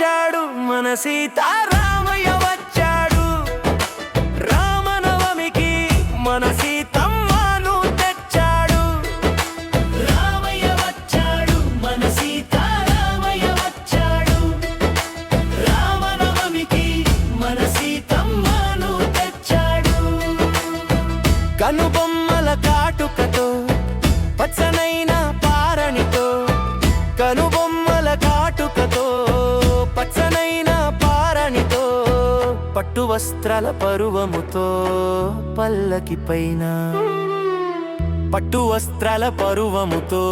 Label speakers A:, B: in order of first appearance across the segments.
A: వచ్చాడు మన సీతారామయ్య వచ్చాడు. రామనవమికి మన సీతమ్మను తెచ్చాడు. రామయ్య వచ్చాడు మన సీతారామయ్య వచ్చాడు. రామనవమికి మన సీతమ్మను తెచ్చాడు. కనుబొమ్మల కాటుకతో పచ్చనైన పారణితో కనుబొమ్మ పచ్చనైన పారణితో పట్టు వస్త్రాల పరువముతో పల్లకి పైన. పట్టు వస్త్రాల పరువముతో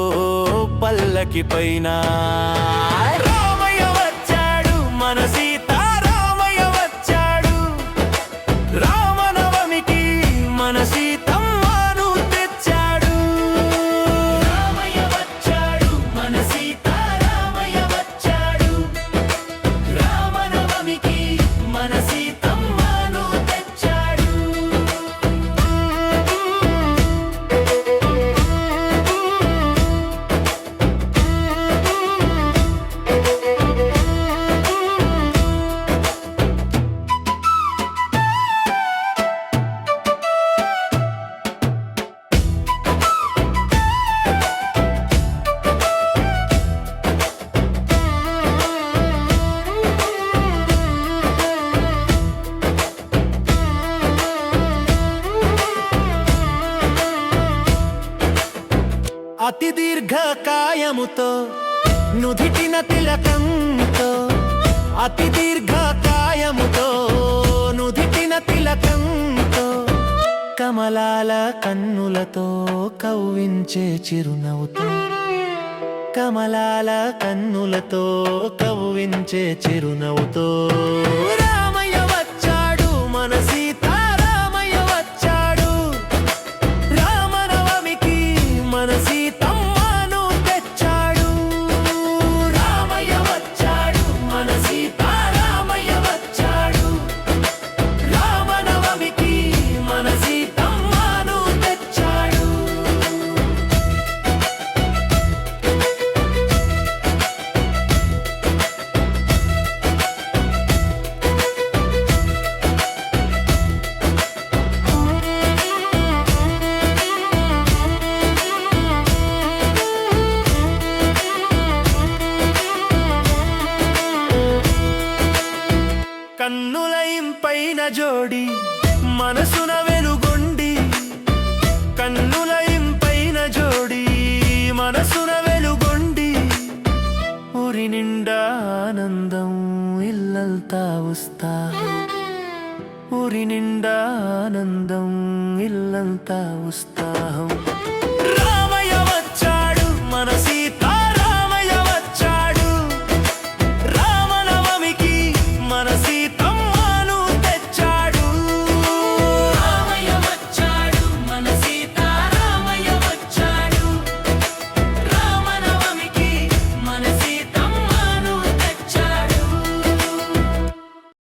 A: పల్లకి పైన. రామయ్య వచ్చాడు మనసి మన సీతమ్మను అతి దీర్ఘకాయముతో నుదిటిన తిలకంతో అతి దీర్ఘకాయముతో నుదిటిన తిలకంతో కమలాల కన్నులతో కవ్వించే చిరునవ్వుతో కమలాల కన్నులతో కవ్వించే చిరునవ్వుతో. జోడి మనసున వెలుగొండి కన్నుల ఇంపైన జోడి మనసున వెలుగొండి. ఊరి నిండా ఆనందం ఇల్లల్తా వస్తా ఊరి నిండా ఆనందం ఇల్లంతా ఉత్సాహం